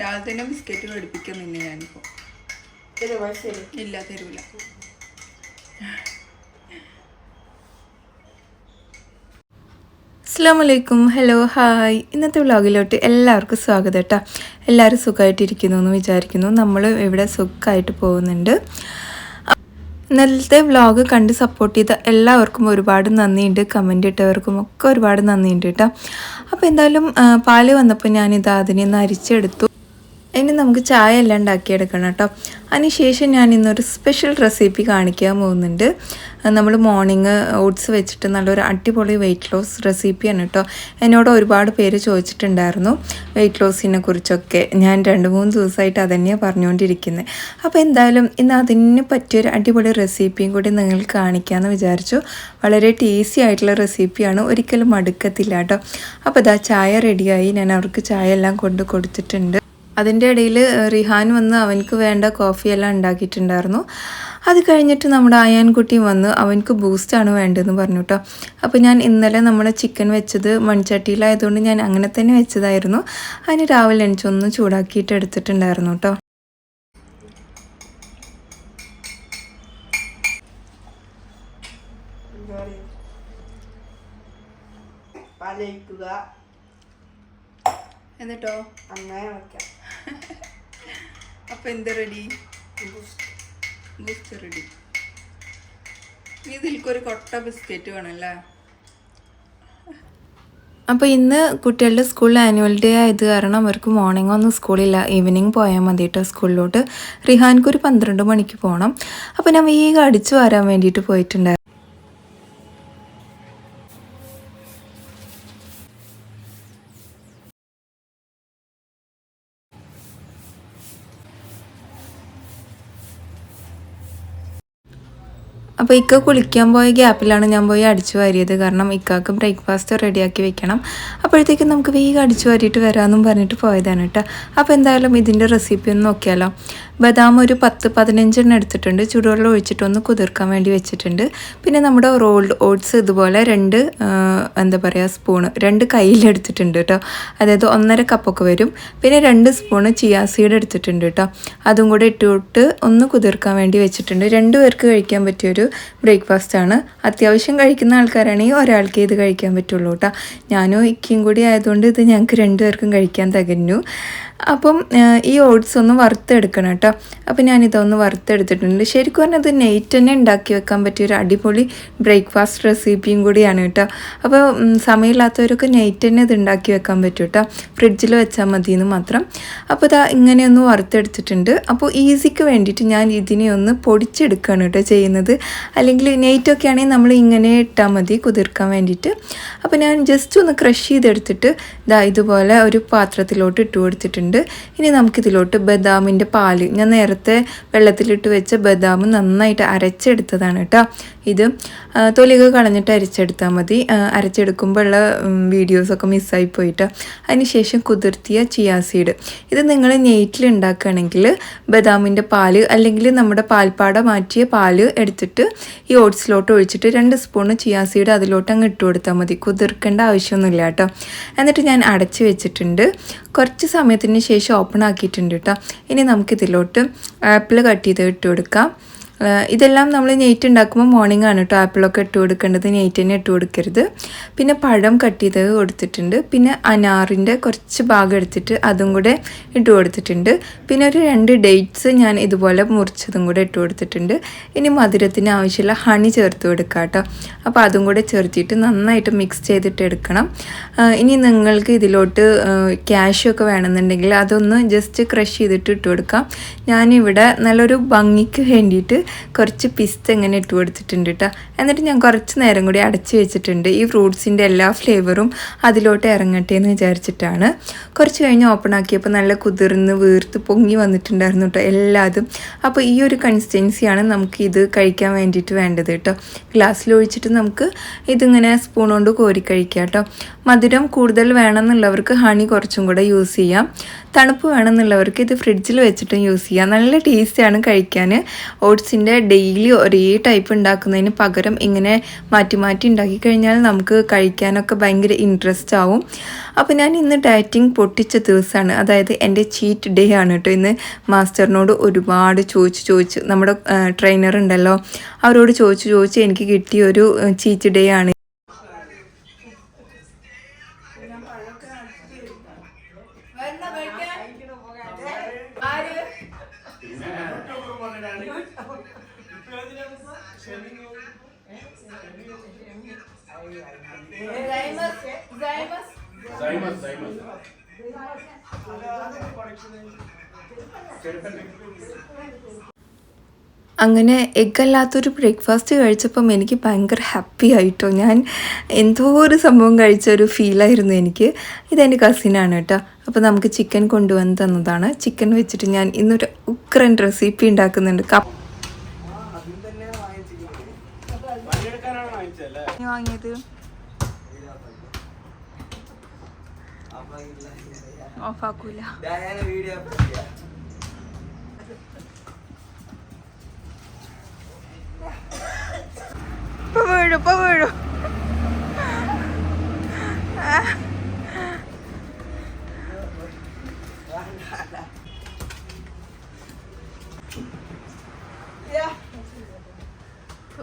രാവിലെ തന്നെ ബിസ്ക്കറ്റ് പഠിപ്പിക്കാൻ നിന്നെ ഞാനിപ്പോൾ ഇത് മനസ്സിലായി ഇല്ല തരൂല. അസ്സാമലൈക്കും ഹലോ ഹായ്. ഇന്നത്തെ വ്ളോഗിലോട്ട് എല്ലാവർക്കും സ്വാഗതം കേട്ടോ എല്ലാവരും സുഖമായിട്ടിരിക്കുന്നു എന്ന് വിചാരിക്കുന്നു. നമ്മൾ ഇവിടെ സുഖമായിട്ട് പോകുന്നുണ്ട്. ഇന്നലത്തെ വ്ലോഗ് കണ്ട് സപ്പോർട്ട് ചെയ്ത എല്ലാവർക്കും ഒരുപാട് നന്ദിയുണ്ട്. കമന്റ് ഇട്ടവർക്കും ഒക്കെ ഒരുപാട് നന്ദിയുണ്ട് കേട്ടോ. അപ്പോൾ എന്തായാലും പാൽ വന്നപ്പോൾ ഞാനിത് അതിനെ ഒന്ന് അരിച്ചെടുത്തു. ഇനി നമുക്ക് ചായ എല്ലാം ഉണ്ടാക്കിയെടുക്കണം കേട്ടോ. അതിനുശേഷം ഞാൻ ഇന്നൊരു സ്പെഷ്യൽ റെസിപ്പി കാണിക്കാൻ പോകുന്നുണ്ട്. നമ്മൾ മോർണിംഗ് ഓട്സ് വെച്ചിട്ട് നല്ലൊരു അടിപൊളി വെയിറ്റ് ലോസ് റെസിപ്പിയാണ് കേട്ടോ. എന്നോട് ഒരുപാട് പേര് ചോദിച്ചിട്ടുണ്ടായിരുന്നു വെയിറ്റ് ലോസിനെ കുറിച്ചൊക്കെ. ഞാൻ രണ്ട് മൂന്ന് ദിവസമായിട്ട് അതന്നെയാണ് പറഞ്ഞുകൊണ്ടിരിക്കുന്നത് അപ്പോൾ എന്തായാലും ഇന്ന് അതിന് പറ്റിയൊരു അടിപൊളി റെസിപ്പിയും കൂടി നിങ്ങൾക്ക് കാണിക്കാമെന്ന് വിചാരിച്ചു. വളരെ ടേസ്റ്റി ആയിട്ടുള്ള റെസിപ്പിയാണ് ഒരിക്കലും മടുക്കത്തില്ല കേട്ടോ. അപ്പോൾ ഇതാ ചായ റെഡിയായി ഞാൻ അവർക്ക് ചായ എല്ലാം കൊണ്ട് കൊടുത്തിട്ടുണ്ട്. അതിന്റെ ഇടയിൽ റിഹാൻ വന്ന് അവനക്ക് വേണ്ട കോഫിയെല്ലാം ഉണ്ടാക്കിയിട്ടുണ്ടായിരുന്നു. അത് കഴിഞ്ഞിട്ട് നമ്മുടെ അയാൻകുട്ടിയും വന്ന് അവനക്ക് ബൂസ്റ്റാണ് വേണ്ടതെന്ന് പറഞ്ഞു കേട്ടോ അപ്പോൾ ഞാൻ ഇന്നലെ നമ്മുടെ ചിക്കൻ വെച്ചത് മൺചട്ടിയിലായതുകൊണ്ട് ഞാൻ അങ്ങനെ തന്നെ വെച്ചതായിരുന്നു. അതിന് രാവിലെ എനിച്ചൊന്ന് ചൂടാക്കിയിട്ട് എടുത്തിട്ടുണ്ടായിരുന്നു കേട്ടോ എന്നിട്ടോ? അങ്ങനെ വയ്ക്കാം അപ്പോൾ എന്ത് റെഡി ബൂസ്റ്റ് റെഡി ഇതിൽക്കൊരു കൊട്ട ബിസ്ക്കറ്റ് വേണമല്ലേ അപ്പോൾ ഇന്ന് കുട്ടികളുടെ സ്കൂളിൽ ആനുവൽ ഡേ ആയത് കാരണം അവർക്ക് മോർണിംഗ് ഒന്നും സ്കൂളില്ല ഈവനിങ് പോയാൽ മതി കേട്ടോ സ്കൂളിലോട്ട് റിഹാൻക്ക് ഒരു പന്ത്രണ്ട് മണിക്ക് പോകണം അപ്പോൾ ഞാൻ വേഗം അടിച്ചു വരാൻ വേണ്ടിയിട്ട് പോയിട്ടുണ്ടായിരുന്നു അപ്പോൾ ഇക്ക കുളിക്കാൻ പോയ ഗ്യാപ്പിലാണ് ഞാൻ പോയി അടിച്ചു വാരിയത്. കാരണം ഇക്കാക്ക് ബ്രേക്ക്ഫാസ്റ്റ് റെഡിയാക്കി വെക്കണം. അപ്പോഴത്തേക്കും നമുക്ക് വേഗം അടിച്ചു വാരിയിട്ട് വരാമെന്നും പറഞ്ഞിട്ട് പോയതാണ് കേട്ടോ. അപ്പോൾ എന്തായാലും ഇതിന്റെ റെസിപ്പി ഒന്ന് നോക്കിയാലോ. ബദാം ഒരു പത്ത് പതിനഞ്ചെണ്ണം എടുത്തിട്ടുണ്ട്. ചൂടുവെള്ളം ഒഴിച്ചിട്ടൊന്ന് കുതിർക്കാൻ വേണ്ടി വെച്ചിട്ടുണ്ട്. പിന്നെ നമ്മുടെ റോൾഡ് ഓട്സ് ഇതുപോലെ രണ്ട് എന്താ പറയുക സ്പൂണ് രണ്ട് കയ്യിലെടുത്തിട്ടുണ്ട് കേട്ടോ. അതായത് ഒന്നര കപ്പൊക്കെ വരും. പിന്നെ രണ്ട് സ്പൂണ് ചിയാ സീഡ് എടുത്തിട്ടുണ്ട് കേട്ടോ. അതും കൂടെ ഇട്ടുവിട്ട് ഒന്ന് കുതിർക്കാൻ വേണ്ടി വെച്ചിട്ടുണ്ട്. രണ്ട് പേർക്ക് കഴിക്കാൻ പറ്റിയൊരു ബ്രേക്ക്ഫാസ്റ്റ് ആണ്. അത്യാവശ്യം കഴിക്കുന്ന ആൾക്കാരാണെങ്കിൽ ഒരാൾക്ക് ഇത് കഴിക്കാൻ പറ്റുള്ളൂ കേട്ടോ. ഞാനും ഇക്കയും കൂടി ആയതുകൊണ്ട് ഇത് ഞങ്ങൾക്ക് രണ്ടുപേർക്കും കഴിക്കാൻ തികഞ്ഞു. അപ്പം ഈ ഓട്സ് ഒന്ന് വറുത്തെടുക്കണം കേട്ടോ അപ്പം ഞാനിതൊന്ന് വറുത്തെടുത്തിട്ടുണ്ട്. ശരിക്കും പറഞ്ഞാൽ ഇത് നൈറ്റ് തന്നെ ഉണ്ടാക്കി വെക്കാൻ പറ്റിയ ഒരു അടിപൊളി ബ്രേക്ക്ഫാസ്റ്റ് റെസിപ്പിയും കൂടിയാണ് കേട്ടോ അപ്പോൾ സമയമില്ലാത്തവരൊക്കെ നെയ്റ്റ് തന്നെ ഇത് ഉണ്ടാക്കി വെക്കാൻ പറ്റും കേട്ടോ ഫ്രിഡ്ജിൽ വെച്ചാൽ മതി എന്ന് മാത്രം. അപ്പോൾ ഇതാ ഇങ്ങനെയൊന്ന് വറുത്തെടുത്തിട്ടുണ്ട്. അപ്പോൾ ഈസിക്ക് വേണ്ടിയിട്ട് ഞാൻ ഇതിനെ ഒന്ന് പൊടിച്ചെടുക്കുകയാണ് കേട്ടോ ചെയ്യുന്നത്. അല്ലെങ്കിൽ നെയ്റ്റൊക്കെ ആണെങ്കിൽ നമ്മൾ ഇങ്ങനെ ഇട്ടാൽ മതി കുതിർക്കാൻ വേണ്ടിയിട്ട്. അപ്പോൾ ഞാൻ ജസ്റ്റ് ഒന്ന് ക്രഷ് ചെയ്തെടുത്തിട്ട് ഇതാ ഇതുപോലെ ഒരു പാത്രത്തിലോട്ട് ഇട്ട് കൊടുത്തിട്ടുണ്ട്. ഇനി നമുക്കിതിലോട്ട് ബദാമിന്റെ പാൽ. ഞാൻ നേരത്തെ വെള്ളത്തിലിട്ട് വെച്ച ബദാം നന്നായിട്ട് അരച്ചെടുത്തതാണ് കേട്ടോ. ഇത് തൊലിക കളഞ്ഞിട്ട് അരച്ചെടുത്താൽ മതി. അരച്ചെടുക്കുമ്പോഴുള്ള വീഡിയോസൊക്കെ മിസ്സായി പോയിട്ട് അതിനുശേഷം കുതിർത്തിയ ചിയാ സീഡ് ഇത് നിങ്ങൾ നെയ്റ്റിൽ ഉണ്ടാക്കുകയാണെങ്കിൽ ബദാമിന്റെ പാൽ അല്ലെങ്കിൽ നമ്മുടെ പാൽപ്പാട മാറ്റിയ പാൽ എടുത്തിട്ട് ഈ ഓട്സിലോട്ട് ഒഴിച്ചിട്ട് രണ്ട് സ്പൂണ് ചിയാ സീഡ് അതിലോട്ട് അങ്ങ് ഇട്ട് കൊടുത്താൽ മതി. കുതിർക്കേണ്ട ആവശ്യമൊന്നുമില്ല കേട്ടോ. എന്നിട്ട് ഞാൻ അടച്ച് വെച്ചിട്ടുണ്ട്. കുറച്ച് സമയത്തിന് ശേഷം ഓപ്പൺ ആക്കിയിട്ടുണ്ട് കേട്ടോ. ഇനി നമുക്കിതിലോട്ട് ആപ്പിൾ കട്ട് ചെയ്ത് ഇട്ട് കൊടുക്കാം. ഇതെല്ലാം നമ്മൾ നെയ്റ്റ് ഉണ്ടാക്കുമ്പോൾ മോർണിംഗ് ആണ് കേട്ടോ ആപ്പിളൊക്കെ ഇട്ട് കൊടുക്കേണ്ടത്. നെയ്റ്റ് തന്നെ ഇട്ട് കൊടുക്കരുത്. പിന്നെ പഴം കട്ട് ചെയ്ത് കൊടുത്തിട്ടുണ്ട്. പിന്നെ അനാറിന്റെ കുറച്ച് ഭാഗം എടുത്തിട്ട് അതും കൂടെ ഇട്ട് കൊടുത്തിട്ടുണ്ട്. പിന്നെ ഒരു രണ്ട് ഡേറ്റ്സ് ഞാൻ ഇതുപോലെ മുറിച്ചതും കൂടെ ഇട്ട് കൊടുത്തിട്ടുണ്ട്. ഇനി മധുരത്തിന് ആവശ്യമുള്ള ഹണി ചേർത്ത് കൊടുക്കുക കേട്ടോ അപ്പോൾ അതും കൂടെ ചേർത്തിട്ട് നന്നായിട്ട് മിക്സ് ചെയ്തിട്ട് എടുക്കണം. ഇനി നിങ്ങൾക്ക് ഇതിലോട്ട് ക്യാഷ് ഒക്കെ വേണമെന്നുണ്ടെങ്കിൽ അതൊന്ന് ജസ്റ്റ് ക്രഷ് ചെയ്തിട്ട് ഇട്ട് കൊടുക്കാം. ഞാനിവിടെ നല്ലൊരു ഭംഗിക്ക് വേണ്ടിയിട്ട് കുറച്ച് പിസ്ത ഇങ്ങനെ ഇട്ട് കൊടുത്തിട്ടുണ്ട് കേട്ടോ എന്നിട്ട് ഞാൻ കുറച്ച് നേരം കൂടി അടച്ച് വെച്ചിട്ടുണ്ട്. ഈ ഫ്രൂട്ട്സിന്റെ എല്ലാ ഫ്ലേവറും അതിലോട്ട് ഇറങ്ങട്ടെ എന്ന് വിചാരിച്ചിട്ടാണ്. കുറച്ച് കഴിഞ്ഞ് ഓപ്പൺ ആക്കിയപ്പോൾ നല്ല കുതിർന്ന് വീർത്ത് പൊങ്ങി വന്നിട്ടുണ്ടായിരുന്നു കേട്ടോ എല്ലാതും. അപ്പോൾ ഈ ഒരു കൺസിസ്റ്റൻസിയാണ് നമുക്ക് ഇത് കഴിക്കാൻ വേണ്ടിയിട്ട് വേണ്ടത് കേട്ടോ ഗ്ലാസ്സിൽ ഒഴിച്ചിട്ട് നമുക്ക് ഇതിങ്ങനെ സ്പൂൺ കൊണ്ട് കോരി കഴിക്കാം കേട്ടോ മധുരം കൂടുതൽ വേണമെന്നുള്ളവർക്ക് ഹണി കുറച്ചും കൂടെ യൂസ് ചെയ്യാം. തണുപ്പ് വേണമെന്നുള്ളവർക്ക് ഇത് ഫ്രിഡ്ജിൽ വെച്ചിട്ടും യൂസ് ചെയ്യാം. നല്ല ടേസ്റ്റാണ് കഴിക്കാൻ ഓട്സിന്റെ ബ്രേക്ക്ഫാസ്റ്റിന്റെ ഡെയിലി ഒരേ ടൈപ്പ് ഉണ്ടാക്കുന്നതിന് പകരം ഇങ്ങനെ മാറ്റി മാറ്റി ഉണ്ടാക്കി കഴിഞ്ഞാൽ നമുക്ക് കഴിക്കാനൊക്കെ ഭയങ്കര ഇൻട്രസ്റ്റ് ആവും. അപ്പോൾ ഞാൻ ഇന്ന് ഡയറ്റിംഗ് പൊട്ടിച്ച ദിവസമാണ് അതായത് എന്റെ ചീറ്റ് ഡേ ആണ് കേട്ടോ ഇന്ന് മാസ്റ്ററിനോട് ഒരുപാട് ചോദിച്ച് ചോദിച്ച് നമ്മുടെ ട്രെയിനർ ഉണ്ടല്ലോ. അവരോട് ചോദിച്ച് ചോദിച്ച് എനിക്ക് കിട്ടിയ ഒരു ചീറ്റ് ഡേ ആണ്. അങ്ങനെ എഗ് അല്ലാത്തൊരു ബ്രേക്ക്ഫാസ്റ്റ് കഴിച്ചപ്പം എനിക്ക് ഭയങ്കര ഹാപ്പി ആയിട്ടോ. ഞാൻ എന്തോ ഒരു സംഭവം കഴിച്ച ഒരു ഫീലായിരുന്നു എനിക്ക്. ഇതെന്റെ കസിനാണ് കേട്ടോ. അപ്പോൾ നമുക്ക് ചിക്കൻ കൊണ്ടുവന്ന് തന്നതാണ്. ചിക്കൻ വെച്ചിട്ട് ഞാൻ ഇന്നൊരു ഉക്രൻ റെസിപ്പി ഉണ്ടാക്കുന്നുണ്ട്. കപ്പ് വാങ്ങിച്ചല്ലേ വാങ്ങിയത്? ഓഫാക്കൂല. ഇപ്പൊ വീഴും ഇപ്പൊ വീഴും.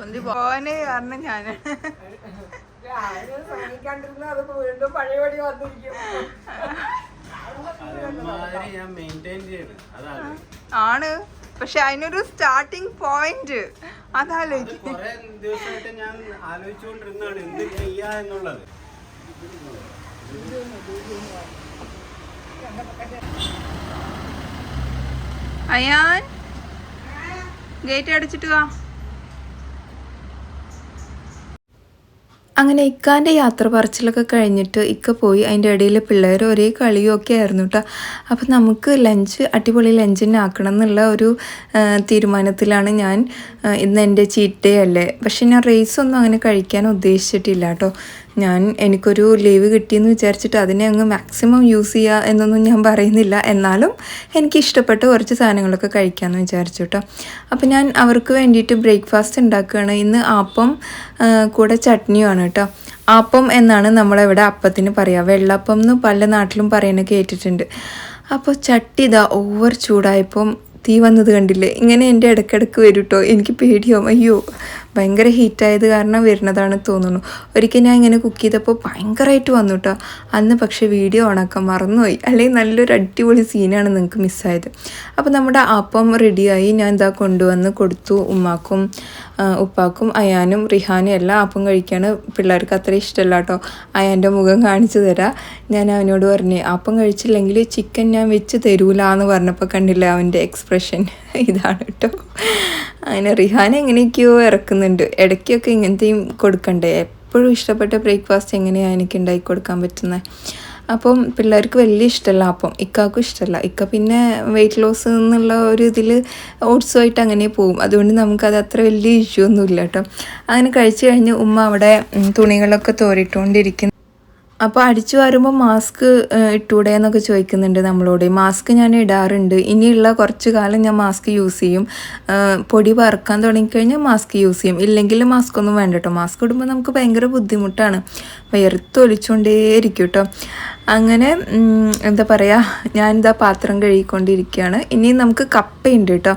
പൊന്തി പോവാനേ കാരണം ഞാൻ മെയിന്റെയിൻ ചെയ്യണം അതാണ്. ആണ്. പക്ഷെ അതിനൊരു സ്റ്റാർട്ടിങ് പോയിന്റ് അത് അതാലോചിക്കും കുറെ ദിവസമായിട്ട് ഞാൻ ആലോചിച്ചുകൊണ്ടിരുന്നാണ് എന്ത് ചെയ്യാ എന്നുള്ളത്. അയാൻ ഗേറ്റ് അടിച്ചിട്ട് വാ. അങ്ങനെ ഇക്കാന്റെ യാത്ര പറച്ചിലൊക്കെ കഴിഞ്ഞിട്ട് ഇക്ക പോയി. അതിന്റെ ഇടയിൽ പിള്ളേർ ഒരേ കളിയൊക്കെ ആയിരുന്നു കേട്ടോ അപ്പം നമുക്ക് ലഞ്ച് അടിപൊളി ലഞ്ചിനെ ആക്കണം എന്നുള്ള ഒരു തീരുമാനത്തിലാണ് ഞാൻ ഇന്ന് എന്റെ ചീറ്റ് അല്ലേ. പക്ഷെ ഞാൻ റേസ് ഒന്നും അങ്ങനെ കഴിക്കാൻ ഉദ്ദേശിച്ചിട്ടില്ല കേട്ടോ ഞാൻ എനിക്കൊരു ലീവ് കിട്ടിയെന്ന് വിചാരിച്ചിട്ട് അതിനെ അങ്ങ് മാക്സിമം യൂസ് ചെയ്യുക എന്നൊന്നും ഞാൻ പറയുന്നില്ല. എന്നാലും എനിക്ക് ഇഷ്ടപ്പെട്ട കുറച്ച് സാധനങ്ങളൊക്കെ കഴിക്കാമെന്ന് വിചാരിച്ചു കേട്ടോ അപ്പോൾ ഞാൻ അവർക്ക് വേണ്ടിയിട്ട് ബ്രേക്ക്ഫാസ്റ്റ് ഉണ്ടാക്കുകയാണ്. ഇന്ന് ആപ്പം കൂടെ ചട്നിയുമാണ് കേട്ടോ ആപ്പം എന്നാണ് നമ്മളിവിടെ അപ്പത്തിന് പറയുക വെള്ളപ്പം എന്ന് പല നാട്ടിലും പറയുന്നത് കേട്ടിട്ടുണ്ട്. അപ്പോൾ ചട്ടി ഇതാ ഓവർ ചൂടായപ്പം തീ വന്നത് കണ്ടില്ലേ? ഇങ്ങനെ എന്റെ ഇടയ്ക്കിടയ്ക്ക് വരും കേട്ടോ എനിക്ക് പേടിയാവും. അയ്യോ ഭയങ്കര ഹീറ്റായത് കാരണം വരുന്നതാണ് തോന്നുന്നു. ഒരിക്കൽ ഞാൻ ഇങ്ങനെ കുക്ക് ചെയ്തപ്പോൾ ഭയങ്കരമായിട്ട് വന്നു കേട്ടോ അന്ന് പക്ഷേ വീഡിയോ ഓണാക്കാൻ മറന്നുപോയി. അല്ലെങ്കിൽ നല്ലൊരു അടിപൊളി സീനാണ് നിങ്ങൾക്ക് മിസ്സായത്. അപ്പോൾ നമ്മുടെ അപ്പം റെഡിയായി. ഞാൻ ഇതാ കൊണ്ടുവന്ന് കൊടുത്തു ഉമ്മാക്കും ഉപ്പാക്കും അയാനും റിഹാനും എല്ലാം അപ്പം കഴിക്കാണ്. പിള്ളേർക്ക് അത്ര ഇഷ്ടമല്ല കേട്ടോ അയാന്റെ മുഖം കാണിച്ചു തരാം. ഞാൻ അവനോട് പറഞ്ഞു അപ്പം കഴിച്ചില്ലെങ്കിൽ ചിക്കൻ ഞാൻ വെച്ച് തരൂല എന്ന് പറഞ്ഞപ്പോൾ കണ്ടില്ല അവന്റെ എക്സ്പ്രഷൻ? ഇതാണ് കേട്ടോ അങ്ങനെ റിഹാൻ എങ്ങനെയൊക്കെയോ ഇറക്കുന്നുണ്ട് ഇടയ്ക്കൊക്കെ ഇങ്ങനത്തെയും കൊടുക്കണ്ടേ? എപ്പോഴും ഇഷ്ടപ്പെട്ട ബ്രേക്ക്ഫാസ്റ്റ് എങ്ങനെയാണ് എനിക്ക് ഉണ്ടാക്കി കൊടുക്കാൻ പറ്റുന്നത് അപ്പം പിള്ളേർക്ക് വലിയ ഇഷ്ടമല്ല. അപ്പം ഇക്കാക്കും ഇഷ്ടമല്ല. ഇക്ക പിന്നെ വെയിറ്റ് ലോസ് എന്നുള്ള ഒരു ഇതിൽ ഓട്സുമായിട്ട് അങ്ങനെ പോകും. അതുകൊണ്ട് നമുക്കത് അത്ര വലിയ ഇഷ്യൂ ഒന്നുമില്ല കേട്ടോ. അങ്ങനെ കഴിച്ചു കഴിഞ്ഞ് ഉമ്മ അവിടെ തുണികളൊക്കെ തോരിട്ടുകൊണ്ടിരിക്കുന്നു അപ്പോൾ അടിച്ചു വരുമ്പോൾ മാസ്ക് ഇട്ടൂടെ എന്നൊക്കെ ചോദിക്കുന്നുണ്ട് നമ്മളോട്. മാസ്ക് ഞാൻ ഇടാറുണ്ട്. ഇനിയുള്ള കുറച്ച് കാലം ഞാൻ മാസ്ക് യൂസ് ചെയ്യും. പൊടി പറക്കാൻ തുടങ്ങിക്കഴിഞ്ഞാൽ മാസ്ക് യൂസ് ചെയ്യും. ഇല്ലെങ്കിൽ മാസ്ക് ഒന്നും വേണ്ട കേട്ടോ മാസ്ക് ഇടുമ്പോൾ നമുക്ക് ഭയങ്കര ബുദ്ധിമുട്ടാണ്. വിയർത്തൊലിച്ചുകൊണ്ടേയിരിക്കും കേട്ടോ അങ്ങനെ എന്താ പറയുക ഞാനിതാ പാത്രം കഴുകിക്കൊണ്ടിരിക്കുകയാണ്. ഇനി നമുക്ക് കപ്പയുണ്ട് കേട്ടോ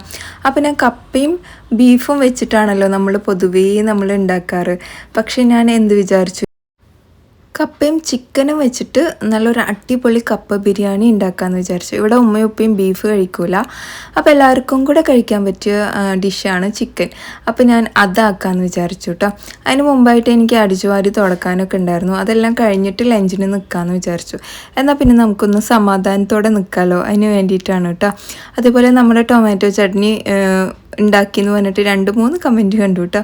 അപ്പോൾ ഞാൻ കപ്പയും ബീഫും വെച്ചിട്ടാണല്ലോ നമ്മൾ പൊതുവേ നമ്മൾ ഉണ്ടാക്കാറ് പക്ഷേ ഞാൻ എന്ത് വിചാരിച്ചു കപ്പയും ചിക്കനും വെച്ചിട്ട് നല്ലൊരു അടിപൊളി കപ്പ ബിരിയാണി ഉണ്ടാക്കാമെന്ന് വിചാരിച്ചു. ഇവിടെ ഉമ്മയും ഉപ്പയും ബീഫ് കഴിക്കൂല. അപ്പോൾ എല്ലാവർക്കും കൂടെ കഴിക്കാൻ പറ്റിയ ഡിഷാണ് ചിക്കൻ അപ്പോൾ ഞാൻ അതാക്കാമെന്ന് വിചാരിച്ചു കേട്ടോ അതിന് മുമ്പായിട്ട് എനിക്ക് അടിച്ചുവാരി തുടക്കാനൊക്കെ ഉണ്ടായിരുന്നു. അതെല്ലാം കഴിഞ്ഞിട്ട് ലഞ്ചിന് നിൽക്കാമെന്ന് വിചാരിച്ചു. എന്നാൽ പിന്നെ നമുക്കൊന്ന് സമാധാനത്തോടെ നിൽക്കാമല്ലോ അതിന് വേണ്ടിയിട്ടാണ് കേട്ടോ അതുപോലെ നമ്മുടെ ടൊമാറ്റോ ചട്നി ഉണ്ടാക്കി എന്ന് പറഞ്ഞിട്ട് രണ്ട് മൂന്ന് കമന്റ് കണ്ടു കേട്ടോ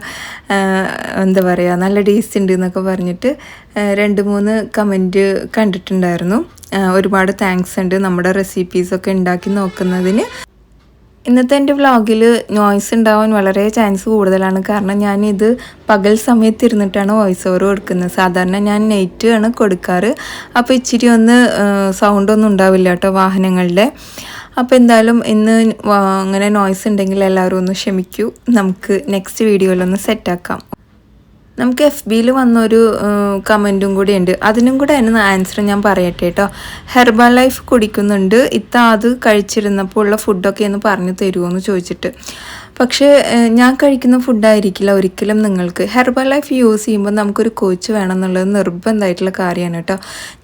എന്താ പറയുക നല്ല ടേസ്റ്റ് ഉണ്ട് എന്നൊക്കെ പറഞ്ഞിട്ട് രണ്ട് മൂന്ന് കമന്റ് കണ്ടിട്ടുണ്ടായിരുന്നു. ഒരുപാട് താങ്ക്സ് ഉണ്ട് നമ്മുടെ റെസിപ്പീസൊക്കെ ഉണ്ടാക്കി നോക്കുന്നതിന്. ഇന്നത്തെ എന്റെ വ്ളോഗിൽ നോയ്സ് ഉണ്ടാവാൻ വളരെ ചാൻസ് കൂടുതലാണ്. കാരണം ഞാനിത് പകൽ സമയത്ത് ഇരുന്നിട്ടാണ് വോയിസ് ഓവർ കൊടുക്കുന്നത്. സാധാരണ ഞാൻ നൈറ്റ് ആണ് കൊടുക്കാറ്. അപ്പോൾ ഇച്ചിരി ഒന്ന് സൗണ്ടൊന്നും ഉണ്ടാവില്ല കേട്ടോ വാഹനങ്ങളുടെ അപ്പോൾ എന്തായാലും ഇന്ന് അങ്ങനെ നോയ്സ് ഉണ്ടെങ്കിൽ എല്ലാവരും ഒന്ന് ക്ഷമിക്കൂ. നമുക്ക് നെക്സ്റ്റ് വീഡിയോയിലൊന്ന് സെറ്റാക്കാം നമുക്ക് എഫ് ബിയിൽ വന്നൊരു കമന്റും കൂടി ഉണ്ട്. അതിനും കൂടെ അതിന് ആൻസർ ഞാൻ പറയട്ടെ കേട്ടോ ഹെർബൽ ലൈഫ് കുടിക്കുന്നുണ്ട്. ഇത്ത അത് കഴിച്ചിരുന്നപ്പോൾ ഉള്ള ഫുഡൊക്കെ ഒന്ന് പറഞ്ഞു തരുമോ എന്ന് ചോദിച്ചിട്ട്. പക്ഷേ ഞാൻ കഴിക്കുന്ന ഫുഡായിരിക്കില്ല ഒരിക്കലും നിങ്ങൾക്ക്. ഹെർബൽ ലൈഫ് യൂസ് ചെയ്യുമ്പോൾ നമുക്കൊരു കോച്ച് വേണം എന്നുള്ളത് നിർബന്ധമായിട്ടുള്ള കാര്യമാണ് കേട്ടോ.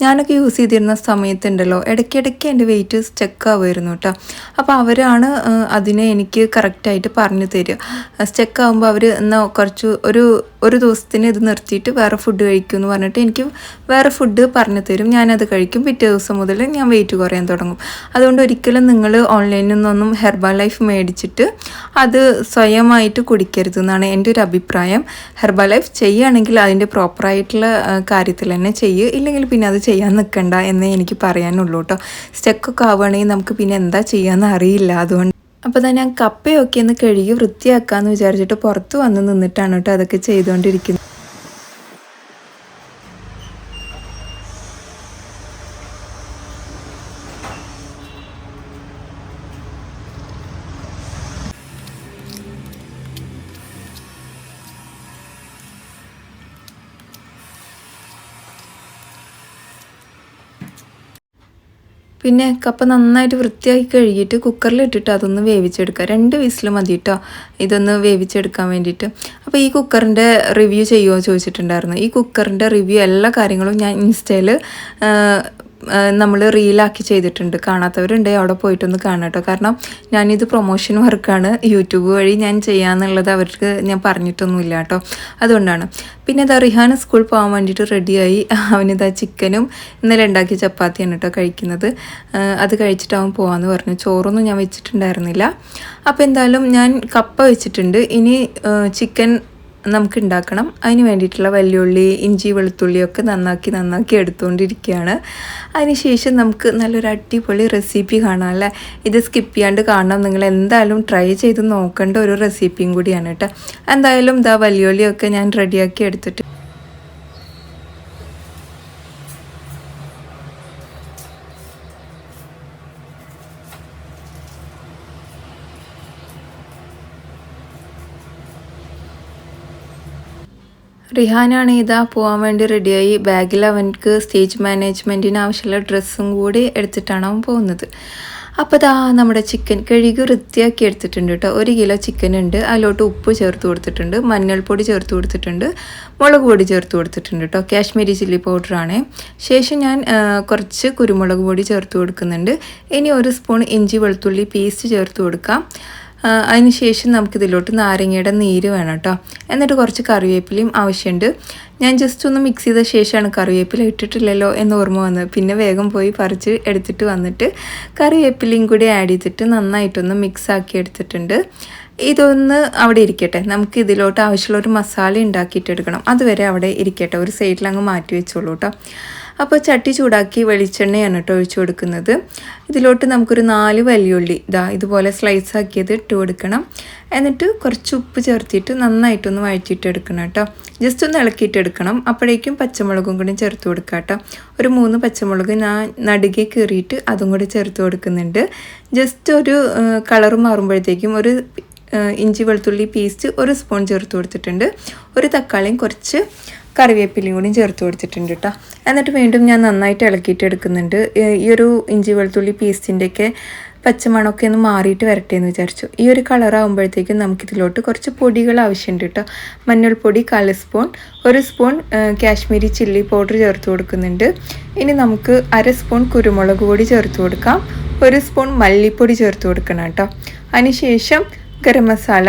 ഞാനൊക്കെ യൂസ് ചെയ്തിരുന്ന സമയത്തുണ്ടല്ലോ ഇടയ്ക്കിടയ്ക്ക് എന്റെ വെയിറ്റ് സ്റ്റെക്ക് ആവുമായിരുന്നു കേട്ടോ. അപ്പോൾ അവരാണ് അതിനെ എനിക്ക് കറക്റ്റായിട്ട് പറഞ്ഞു തരിക. സ്റ്റെക്ക് ആകുമ്പോൾ അവർ എന്നാൽ കുറച്ച് ഒരു ഒരു ദിവസത്തിന് ഇത് നിർത്തിയിട്ട് വേറെ ഫുഡ് കഴിക്കും എന്ന് പറഞ്ഞിട്ട് എനിക്ക് വേറെ ഫുഡ് പറഞ്ഞു തരും. ഞാനത് കഴിക്കും. പിറ്റേ ദിവസം മുതൽ ഞാൻ വെയിറ്റ് കുറയാൻ തുടങ്ങും. അതുകൊണ്ട് ഒരിക്കലും നിങ്ങൾ ഓൺലൈനിൽ നിന്നൊന്നും ഹെർബൽ ലൈഫ് മേടിച്ചിട്ട് അത് സ്വയമായിട്ട് കുടിക്കരുത് എന്നാണ് എന്റെ ഒരു അഭിപ്രായം. ഹെർബൽ ലൈഫ് ചെയ്യുകയാണെങ്കിൽ അതിന്റെ പ്രോപ്പറായിട്ടുള്ള കാര്യത്തിൽ തന്നെ ചെയ്യുക ഇല്ലെങ്കിൽ പിന്നെ അത് ചെയ്യാൻ നിൽക്കണ്ട എന്നേ എനിക്ക് പറയാനുള്ളൂ കേട്ടോ. സ്റ്റെക്കൊക്കെ ആവുകയാണെങ്കിൽ നമുക്ക് പിന്നെ എന്താ ചെയ്യാമെന്ന് അറിയില്ല. അതുകൊണ്ട് അപ്പോൾ തന്നെ ഞാൻ കപ്പയൊക്കെ ഒന്ന് കഴുകി വൃത്തിയാക്കാമെന്ന് വിചാരിച്ചിട്ട് പുറത്ത് വന്ന് നിന്നിട്ടാണ് കേട്ടോ അതൊക്കെ ചെയ്തുകൊണ്ടിരിക്കുന്നത്. പിന്നെ കപ്പ നന്നായിട്ട് വൃത്തിയാക്കി കഴുകിയിട്ട് കുക്കറിൽ ഇട്ടിട്ട് അതൊന്ന് വേവിച്ചെടുക്കുക. രണ്ട് വിസിൽ മതി കേട്ടോ ഇതൊന്ന് വേവിച്ചെടുക്കാൻ വേണ്ടിയിട്ട്. അപ്പോൾ ഈ കുക്കറിന്റെ റിവ്യൂ ചെയ്യുമോ ചോദിച്ചിട്ടുണ്ടായിരുന്നു. ഈ കുക്കറിന്റെ റിവ്യൂ എല്ലാ കാര്യങ്ങളും ഞാൻ ഇൻസ്റ്റയിൽ നമ്മൾ റീലാക്കി ചെയ്തിട്ടുണ്ട്. കാണാത്തവരുണ്ട് അവിടെ പോയിട്ടൊന്ന് കാണാം കേട്ടോ കാരണം ഞാനിത് പ്രൊമോഷൻ വർക്കാണ് യൂട്യൂബ് വഴി ഞാൻ ചെയ്യാന്നുള്ളത് അവർക്ക് ഞാൻ പറഞ്ഞിട്ടൊന്നുമില്ല കേട്ടോ അതുകൊണ്ടാണ്. പിന്നെ ഇതാ റിഹാൻ സ്കൂൾ പോകാൻ വേണ്ടിയിട്ട് റെഡിയായി അവനിതാ ചിക്കനും ഇന്നലെ ഉണ്ടാക്കിയ ചപ്പാത്തിയാണ് കേട്ടോ കഴിക്കുന്നത്. അത് കഴിച്ചിട്ട് പോകാമെന്ന് പറഞ്ഞു. ചോറൊന്നും ഞാൻ വെച്ചിട്ടുണ്ടായിരുന്നില്ല. അപ്പോൾ എന്തായാലും ഞാൻ കപ്പ വെച്ചിട്ടുണ്ട്. ഇനി ചിക്കൻ നമുക്ക് ഉണ്ടാക്കണം അതിന് വേണ്ടിയിട്ടുള്ള വെല്ലുള്ളി ഇഞ്ചി വെളുത്തുള്ളിയൊക്കെ നന്നാക്കി നന്നാക്കി എടുത്തുകൊണ്ടിരിക്കുകയാണ്. അതിനുശേഷം നമുക്ക് നല്ലൊരു അടിപൊളി റെസിപ്പി കാണാം അല്ലേ? ഇത് സ്കിപ്പ് ചെയ്യാണ്ട് കാണണം. നിങ്ങൾ എന്തായാലും ട്രൈ ചെയ്ത് നോക്കേണ്ട ഒരു റെസിപ്പിയും കൂടിയാണ് കേട്ടോ. എന്തായാലും ഇതാ വെല്ലുള്ളിയൊക്കെ ഞാൻ റെഡിയാക്കി എടുത്തിട്ട് റിഹാനാണ് ഇതാ പോകാൻ വേണ്ടി റെഡിയായി ബാഗിൽ അവൻക്ക് സ്റ്റേജ് മാനേജ്മെന്റിന് ആവശ്യമുള്ള ഡ്രസ്സും കൂടി എടുത്തിട്ടാണ് അവൻ പോകുന്നത്. അപ്പോൾ ദാ നമ്മുടെ ചിക്കൻ കഴുകി വൃത്തിയാക്കി എടുത്തിട്ടുണ്ട് കേട്ടോ. ഒരു കിലോ ചിക്കൻ ഉണ്ട്. അതിലോട്ട് ഉപ്പ് ചേർത്ത് കൊടുത്തിട്ടുണ്ട്. മഞ്ഞൾപ്പൊടി ചേർത്ത് കൊടുത്തിട്ടുണ്ട്. മുളക് പൊടി ചേർത്ത് കൊടുത്തിട്ടുണ്ട് കേട്ടോ. കാശ്മീരി ചില്ലി പൗഡറാണ് ശേഷം ഞാൻ കുറച്ച് കുരുമുളക് പൊടി ചേർത്ത് കൊടുക്കുന്നുണ്ട്. ഇനി ഒരു സ്പൂൺ ഇഞ്ചി വെളുത്തുള്ളി പേസ്റ്റ് ചേർത്ത് കൊടുക്കാം. ആ, അതിനുശേഷം നമുക്കിതിലോട്ട് നാരങ്ങയുടെ നീര് വേണം കേട്ടോ എന്നിട്ട് കുറച്ച് കറിവേപ്പിലയും ആവശ്യമുണ്ട് ഞാൻ ജസ്റ്റ് ഒന്ന് മിക്സ് ചെയ്ത ശേഷമാണ് കറിവേപ്പില ഇട്ടിട്ടില്ലല്ലോ എന്ന് ഓർമ്മ വന്നത്. പിന്നെ വേഗം പോയി പറിച്ച് എടുത്തിട്ട് വന്നിട്ട് കറിവേപ്പിലയും കൂടി ആഡ് ചെയ്തിട്ട് നന്നായിട്ടൊന്ന് മിക്സ് ആക്കി എടുത്തിട്ടുണ്ട്. ഇതൊന്ന് അവിടെ ഇരിക്കട്ടെ. നമുക്ക് ഇതിലോട്ട് ആവശ്യമുള്ള ഒരു മസാല ഉണ്ടാക്കിയിട്ട് എടുക്കണം. അതുവരെ അവിടെ ഇരിക്കട്ടെ. ഒരു സൈഡിൽ അങ്ങ് മാറ്റി വെച്ചോളൂ കേട്ടോ അപ്പോൾ ചട്ടി ചൂടാക്കി വെളിച്ചെണ്ണയാണ് കേട്ടോ ഒഴിച്ചു കൊടുക്കുന്നത്. ഇതിലോട്ട് നമുക്കൊരു നാല് വലിയുള്ളി ഇതാ ഇതുപോലെ സ്ലൈസ് ആക്കിയത് ഇട്ട് കൊടുക്കണം. എന്നിട്ട് കുറച്ച് ഉപ്പ് ചേർത്തിട്ട് നന്നായിട്ടൊന്ന് വഴറ്റിയിട്ട് എടുക്കണം കേട്ടോ. ജസ്റ്റ് ഒന്ന് ഇളക്കിയിട്ടെടുക്കണം. അപ്പോഴേക്കും പച്ചമുളകും കൂടി ചേർത്ത് കൊടുക്കുക കേട്ടോ. ഒരു മൂന്ന് പച്ചമുളക് ഞാൻ നടുകെ കീറിയിട്ട് അതും കൂടി ചേർത്ത് കൊടുക്കുന്നുണ്ട്. ജസ്റ്റ് ഒരു കളർ മാറുമ്പോഴത്തേക്കും ഒരു ഇഞ്ചി വെളുത്തുള്ളി പേസ്റ്റ് ഒരു സ്പൂൺ ചേർത്ത് കൊടുത്തിട്ടുണ്ട്. ഒരു തക്കാളിയും കുറച്ച് കറിവേപ്പിലയും കൂടി ചേർത്ത് കൊടുത്തിട്ടുണ്ട് കേട്ടോ എന്നിട്ട് വീണ്ടും ഞാൻ നന്നായിട്ട് ഇളക്കിയിട്ട് എടുക്കുന്നുണ്ട്. ഈ ഒരു ഇഞ്ചി വെളുത്തുള്ളി പേസ്റ്റിന്റെയൊക്കെ പച്ചമണമൊക്കെ ഒന്ന് മാറിയിട്ട് വരട്ടെ എന്ന് വിചാരിച്ചു. ഈ ഒരു കളർ ആകുമ്പോഴത്തേക്കും നമുക്കിതിലോട്ട് കുറച്ച് പൊടികൾ ആവശ്യമുണ്ട് കേട്ടോ മഞ്ഞൾപ്പൊടി കാൽ സ്പൂൺ ഒരു സ്പൂൺ കാശ്മീരി ചില്ലി പൗഡർ ചേർത്ത് കൊടുക്കുന്നുണ്ട്. ഇനി നമുക്ക് അര സ്പൂൺ കുരുമുളക് പൊടി ചേർത്ത് കൊടുക്കാം. ഒരു സ്പൂൺ മല്ലിപ്പൊടി ചേർത്ത് കൊടുക്കണം കേട്ടോ അതിനുശേഷം ഗരം മസാല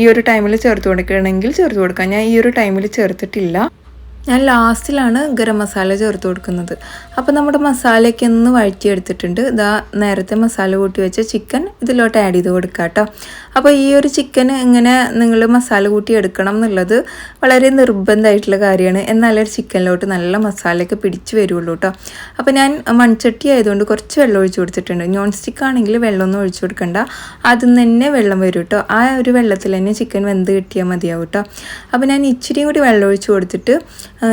ഈ ഒരു ടൈമിൽ ചേർത്ത് കൊടുക്കണമെങ്കിൽ ചേർത്ത് കൊടുക്കാം. ഞാൻ ഈ ഒരു ടൈമിൽ ചേർത്തിട്ടില്ല. ഞാൻ ലാസ്റ്റിലാണ് ഗരം മസാല ചേർത്ത് കൊടുക്കുന്നത്. അപ്പോൾ നമ്മുടെ മസാലയൊക്കെ ഒന്ന് വഴറ്റിയെടുത്തിട്ടുണ്ട്. ഇതാ നേരത്തെ മസാല കൂട്ടി വെച്ച ചിക്കൻ ഇതിലോട്ട് ആഡ് ചെയ്ത് കൊടുക്കുക കേട്ടോ അപ്പോൾ ഈ ഒരു ചിക്കൻ എങ്ങനെ നിങ്ങൾ മസാല കൂട്ടി എടുക്കണം എന്നുള്ളത് വളരെ നിർബന്ധമായിട്ടുള്ള കാര്യമാണ്. എന്നാലേ ചിക്കനിലോട്ട് നല്ല മസാലയൊക്കെ പിടിച്ച് വരുള്ളൂ കേട്ടോ അപ്പോൾ ഞാൻ മൺചട്ടി ആയതുകൊണ്ട് കുറച്ച് വെള്ളം ഒഴിച്ച് കൊടുത്തിട്ടുണ്ട്. നോൺ സ്റ്റിക്ക് ആണെങ്കിൽ വെള്ളമൊന്നും ഒഴിച്ചു കൊടുക്കണ്ട. അതിൽ തന്നെ വെള്ളം വരും കേട്ടോ ആ ഒരു വെള്ളത്തിൽ തന്നെ ചിക്കൻ വെന്ത് കിട്ടിയാൽ മതിയാവും കേട്ടോ അപ്പോൾ ഞാൻ ഇച്ചിരി കൂടി വെള്ളം ഒഴിച്ച് കൊടുത്തിട്ട്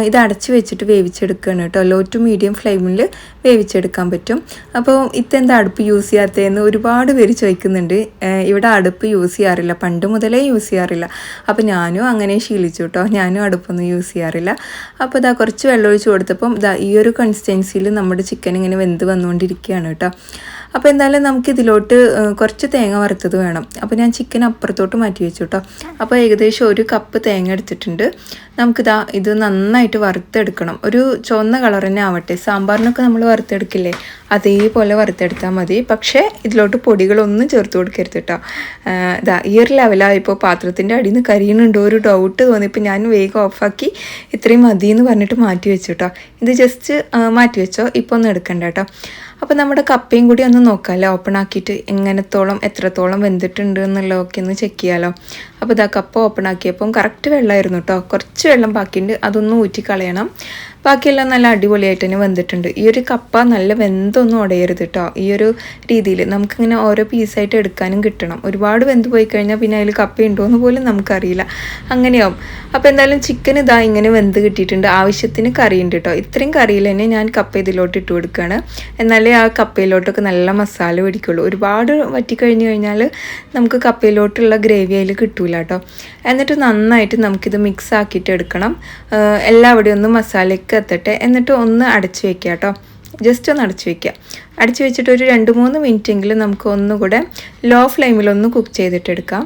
ഇത് അടച്ച് വെച്ചിട്ട് വേവിച്ചെടുക്കുകയാണ് കേട്ടോ. ലോ ടു മീഡിയം ഫ്ലെയിമിൽ വേവിച്ചെടുക്കാൻ പറ്റും. അപ്പോൾ ഇതെന്താ അടുപ്പ് യൂസ് ചെയ്യാത്തതെന്ന് ഒരുപാട് പേര് ചോദിക്കുന്നുണ്ട്. ഇവിടെ അടുപ്പ് യൂസ് ചെയ്യാറില്ല. പണ്ട് മുതലേ യൂസ് ചെയ്യാറില്ല. അപ്പോൾ ഞാനും അങ്ങനെ ശീലിച്ചു കേട്ടോ. ഞാനും അടുപ്പൊന്നും യൂസ് ചെയ്യാറില്ല. അപ്പോൾ ഇതാ കുറച്ച് വെള്ളം ഒഴിച്ച് കൊടുത്തപ്പം ഇതാ ഈ ഒരു കൺസിസ്റ്റൻസിയിൽ നമ്മുടെ ചിക്കൻ ഇങ്ങനെ വെന്ത് വന്നുകൊണ്ടിരിക്കുകയാണ് കേട്ടോ. അപ്പോൾ എന്തായാലും നമുക്ക് ഇതിലോട്ട് കുറച്ച് തേങ്ങ വറുത്തത് വേണം. അപ്പോൾ ഞാൻ ചിക്കൻ അപ്പുറത്തോട്ട് മാറ്റി വെച്ചു കേട്ടോ അപ്പോൾ ഏകദേശം ഒരു കപ്പ് തേങ്ങ എടുത്തിട്ടുണ്ട്. നമുക്കിതാ ഇത് നന്നായിട്ട് വറുത്തെടുക്കണം. ഒരു ചുവന്ന കളർ തന്നെ ആവട്ടെ. സാമ്പാറിനൊക്കെ നമ്മൾ വറുത്തെടുക്കില്ലേ? അതേപോലെ വറുത്തെടുത്താൽ മതി. പക്ഷേ ഇതിലോട്ട് പൊടികളൊന്നും ചേർത്ത് കൊടുക്കരുത് കേട്ടോ ഇതാ ഈ ഒരു ലെവലായപ്പോൾ പാത്രത്തിന്റെ അടിയിൽ നിന്ന് കരിയുന്നുണ്ടോ ഒരു ഡൗട്ട് തോന്നിയപ്പോൾ ഞാൻ വേഗം ഓഫാക്കി ഇത്രയും മതി എന്ന് പറഞ്ഞിട്ട് മാറ്റി വെച്ചു കേട്ടോ ഇത് ജസ്റ്റ് മാറ്റി വെച്ചോ? ഇപ്പോൾ ഒന്നും എടുക്കണ്ട കേട്ടോ അപ്പോൾ നമ്മുടെ കപ്പയും കൂടി ഒന്ന് നോക്കാമല്ലോ ഓപ്പൺ ആക്കിയിട്ട് എങ്ങനത്തോളം എത്രത്തോളം വെന്തിട്ടുണ്ട് എന്നുള്ളതൊക്കെ ഒന്ന് ചെക്ക് ചെയ്യാമല്ലോ അപ്പോൾ ഇതാ കപ്പ് ഓപ്പൺ ആക്കിയപ്പം കറക്റ്റ് വെള്ളമായിരുന്നു കേട്ടോ കുറച്ച് വെള്ളം ബാക്കിയുണ്ട്. അതൊന്ന് ഊറ്റി കളയണം ബാക്കിയെല്ലാം നല്ല അടിപൊളിയായിട്ട് തന്നെ വെന്തിട്ടുണ്ട്. ഈ ഒരു കപ്പ നല്ല വെന്തൊന്നും ഉടയരുത് കേട്ടോ ഈ ഒരു രീതിയിൽ നമുക്കിങ്ങനെ ഓരോ പീസായിട്ട് എടുക്കാനും കിട്ടണം. ഒരുപാട് വെന്ത് പോയി കഴിഞ്ഞാൽ പിന്നെ അതിൽ കപ്പ ഉണ്ടോ എന്ന് പോലും നമുക്കറിയില്ല. അങ്ങനെയാവും. അപ്പോൾ എന്തായാലും ചിക്കൻ ഇതാ ഇങ്ങനെ വെന്ത് കിട്ടിയിട്ടുണ്ട്. ആവശ്യത്തിന് കറി ഉണ്ട് കേട്ടോ ഇത്രയും കറിയിൽ തന്നെ ഞാൻ കപ്പ ഇതിലോട്ട് ഇട്ട് കൊടുക്കുകയാണ് എന്നാലേ ആ കപ്പയിലോട്ടൊക്കെ നല്ല മസാല പിടിക്കുള്ളൂ. ഒരുപാട് വറ്റിക്കഴിഞ്ഞ് കഴിഞ്ഞാൽ നമുക്ക് കപ്പയിലോട്ടുള്ള ഗ്രേവി അതിൽ കിട്ടൂല കേട്ടോ എന്നിട്ട് നന്നായിട്ട് നമുക്കിത് മിക്സ് ആക്കിയിട്ട് എടുക്കണം. എല്ലാവിടെയൊന്നും എല്ലാവിടെയും ഒന്ന് മസാലയ്ക്ക് എത്തട്ടെ എന്നിട്ട് ഒന്ന് അടച്ചു വെക്കുക കേട്ടോ. ജസ്റ്റ് ഒന്ന് അടച്ചു വെക്കുക. അടച്ചു വെച്ചിട്ട് ഒരു രണ്ട് മൂന്ന് മിനിറ്റ് എങ്കിലും നമുക്ക് ഒന്നുകൂടെ ലോ ഫ്ലെയിമിൽ ഒന്ന് കുക്ക് ചെയ്തിട്ട് എടുക്കാം.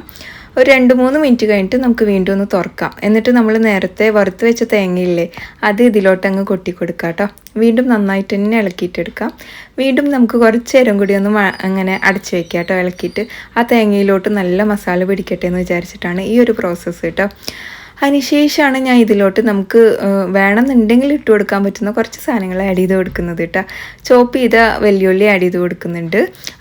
ഒരു രണ്ട് മൂന്ന് മിനിറ്റ് കഴിഞ്ഞിട്ട് നമുക്ക് വീണ്ടും ഒന്ന് തുറക്കാം. എന്നിട്ട് നമ്മൾ നേരത്തെ വറുത്ത് വെച്ച തേങ്ങയില്ലേ അത് ഇതിലോട്ട് അങ്ങ് കൊട്ടി കൊടുക്കാം കേട്ടോ. വീണ്ടും നന്നായിട്ട് തന്നെ ഇളക്കിയിട്ടെടുക്കാം വീണ്ടും നമുക്ക് കുറച്ച് നേരം കൂടി ഒന്ന് അങ്ങനെ അടച്ച് വെക്കുക കേട്ടോ ഇളക്കിയിട്ട്. ആ തേങ്ങയിലോട്ട് നല്ല മസാല പിടിക്കട്ടെ എന്ന് വിചാരിച്ചിട്ടാണ് ഈ ഒരു പ്രോസസ്സ് കേട്ടോ. അതിനുശേഷമാണ് ഞാൻ ഇതിലോട്ട് നമുക്ക് വേണമെന്നുണ്ടെങ്കിൽ ഇട്ട് കൊടുക്കാൻ പറ്റുന്ന കുറച്ച് സാധനങ്ങൾ ആഡ് ചെയ്ത് കൊടുക്കുന്നത് കേട്ടോ. ചോപ്പ് ചെയ്ത വെല്ലുള്ളി ആഡ് ചെയ്ത് കൊടുക്കുന്നുണ്ട്.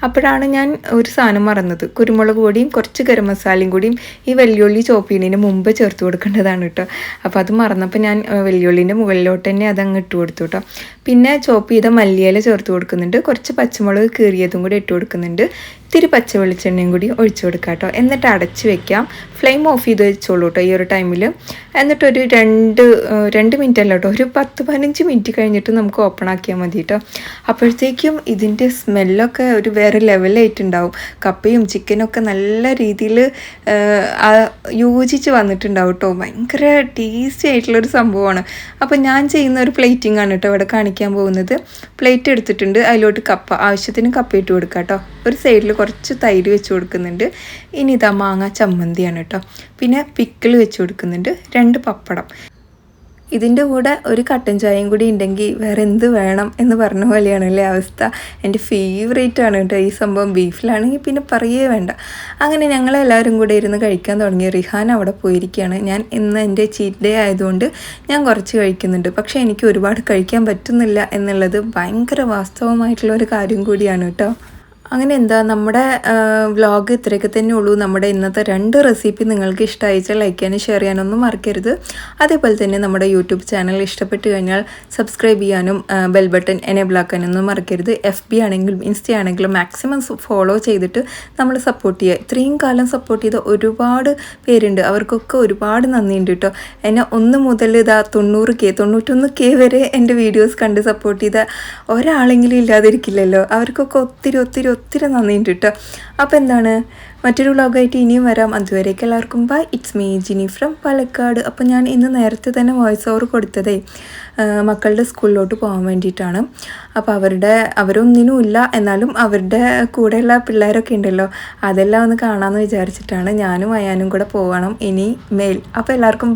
അപ്പോഴാണ് ഞാൻ ഒരു സാധനം മറന്നത്. കുരുമുളക് പൊടിയും കുറച്ച് ഗരം മസാലയും കൂടിയും ഈ വെല്ലുള്ളി ചോപ്പ് ചെയ്യുന്നതിന് മുമ്പ് ചേർത്ത് കൊടുക്കേണ്ടതാണ് കേട്ടോ. അപ്പോൾ അത് മറന്നപ്പോൾ ഞാൻ വെല്ലുള്ളിന്റെ മുകളിലോട്ട് തന്നെ അതങ്ങ് ഇട്ട് കൊടുത്തു കേട്ടോ. പിന്നെ ചോപ്പ് ചെയ്ത മല്ലിയില ചേർത്ത് കൊടുക്കുന്നുണ്ട്. കുറച്ച് പച്ചമുളക് കീറിയതും കൂടി ഇട്ട് കൊടുക്കുന്നുണ്ട്. ഇത്തിരി പച്ച വെളിച്ചെണ്ണയും കൂടി ഒഴിച്ചു കൊടുക്കാം കേട്ടോ എന്നിട്ട് അടച്ച് വെക്കാം. ഫ്ലെയിം ഓഫ് ചെയ്ത് വെച്ചോളൂ കേട്ടോ ഈ ഒരു ടൈമിൽ എന്നിട്ടൊരു രണ്ട് രണ്ട് മിനിറ്റ് അല്ല കേട്ടോ. ഒരു പത്ത് പതിനഞ്ച് മിനിറ്റ് കഴിഞ്ഞിട്ട് നമുക്ക് ഓപ്പൺ ആക്കിയാൽ മതി കേട്ടോ. അപ്പോഴത്തേക്കും ഇതിന്റെ സ്മെല്ലൊക്കെ ഒരു വേറെ ലെവലായിട്ടുണ്ടാവും കപ്പയും ചിക്കനൊക്കെ നല്ല രീതിയിൽ യോജിച്ച് വന്നിട്ടുണ്ടാവും കേട്ടോ. ഭയങ്കര ടേസ്റ്റി ആയിട്ടുള്ളൊരു സംഭവമാണ്. അപ്പോൾ ഞാൻ ചെയ്യുന്ന ഒരു പ്ലേറ്റിംഗ് ആണ് കേട്ടോ ഇവിടെ കാണിക്കാൻ പോകുന്നത്. പ്ലേറ്റ് എടുത്തിട്ടുണ്ട്. അതിലോട്ട് കപ്പ ആവശ്യത്തിന് കപ്പ ഇട്ട് കൊടുക്കുക കേട്ടോ. ഒരു സൈഡിൽ കുറച്ച് തൈര് വെച്ച് കൊടുക്കുന്നുണ്ട്. ഇനി ഇതാ മാങ്ങ ചമ്മന്തിയാണ് കേട്ടോ. പിന്നെ പിക്കിൾ വെച്ച് കൊടുക്കുന്നുണ്ട്. രണ്ട് പപ്പടം. ഇതിന്റെ കൂടെ ഒരു കട്ടൻ ചായയും കൂടി ഉണ്ടെങ്കിൽ വേറെ എന്ത് വേണം എന്ന് പറഞ്ഞ പോലെയാണ് അല്ലേ അവസ്ഥ. എന്റെ ഫേവറേറ്റ് ആണ് കേട്ടോ ഈ സംഭവം. ബീഫിലാണെങ്കിൽ പിന്നെ പറയേ വേണ്ട. അങ്ങനെ ഞങ്ങളെല്ലാവരും കൂടെ ഇരുന്ന് കഴിക്കാൻ തുടങ്ങി. റിഹാൻ അവിടെ പോയിരിക്കുകയാണ് ഞാൻ ഇന്ന് എന്റെ ചീറ്റ് ഡേ ആയതുകൊണ്ട് ഞാൻ കുറച്ച് കഴിക്കുന്നുണ്ട്. പക്ഷേ എനിക്ക് ഒരുപാട് കഴിക്കാൻ പറ്റുന്നില്ല എന്നുള്ളത് ഭയങ്കര വാസ്തവമായിട്ടുള്ള ഒരു കാര്യം കൂടിയാണ് കേട്ടോ. അങ്ങനെ എന്താ നമ്മുടെ വ്ലോഗ് ഇത്രയൊക്കെ തന്നെ ഉള്ളൂ. നമ്മുടെ ഇന്നത്തെ രണ്ട് റെസിപ്പി നിങ്ങൾക്ക് ഇഷ്ടമായിച്ചാൽ ലൈക്ക് ചെയ്യാനും ഷെയർ ചെയ്യാനൊന്നും മറക്കരുത്. അതേപോലെ തന്നെ നമ്മുടെ യൂട്യൂബ് ചാനൽ ഇഷ്ടപ്പെട്ട് കഴിഞ്ഞാൽ സബ്സ്ക്രൈബ് ചെയ്യാനും ബെൽ ബട്ടൺ എനേബിൾ ആക്കാനൊന്നും മറക്കരുത്. എഫ് ബി ആണെങ്കിലും ഇൻസ്റ്റ ആണെങ്കിലും മാക്സിമം ഫോളോ ചെയ്തിട്ട് നമ്മൾ സപ്പോർട്ട് ചെയ്യുക. ഇത്രയും കാലം സപ്പോർട്ട് ചെയ്ത ഒരുപാട് പേരുണ്ട്. അവർക്കൊക്കെ ഒരുപാട് നന്ദിയുണ്ട് കേട്ടോ എന്നെ ഒന്ന് മുതൽ ഇതാ തൊണ്ണൂറ് കെ തൊണ്ണൂറ്റൊന്ന് കെ വരെ എന്റെ വീഡിയോസ് കണ്ട് സപ്പോർട്ട് ചെയ്ത ഒരാളെങ്കിലും ഇല്ലാതിരിക്കില്ലല്ലോ. അവർക്കൊക്കെ ഒത്തിരി ഒത്തിരി ഒത്തിരി നന്ദിയുണ്ട് കേട്ടോ അപ്പോൾ എന്താണ്? മറ്റൊരു വ്ളോഗായിട്ട് ഇനിയും വരാം. അതുവരേക്ക് എല്ലാവർക്കും bye it's me Jini from Palakkad. അപ്പോൾ ഞാൻ ഇന്ന് നേരത്തെ തന്നെ വോയിസ് ഓവർ കൊടുത്തതേ മക്കളുടെ സ്കൂളിലോട്ട് പോകാൻ വേണ്ടിയിട്ടാണ്. അപ്പോൾ അവരുടെ അവരൊന്നിനും ഇല്ല. എന്നാലും അവരുടെ കൂടെയുള്ള പിള്ളേരൊക്കെ ഉണ്ടല്ലോ. അതെല്ലാം ഒന്ന് കാണാമെന്ന് വിചാരിച്ചിട്ടാണ് ഞാനും അയാനും കൂടെ പോകണം ഇനി മെയിൽ അപ്പോൾ എല്ലാവർക്കും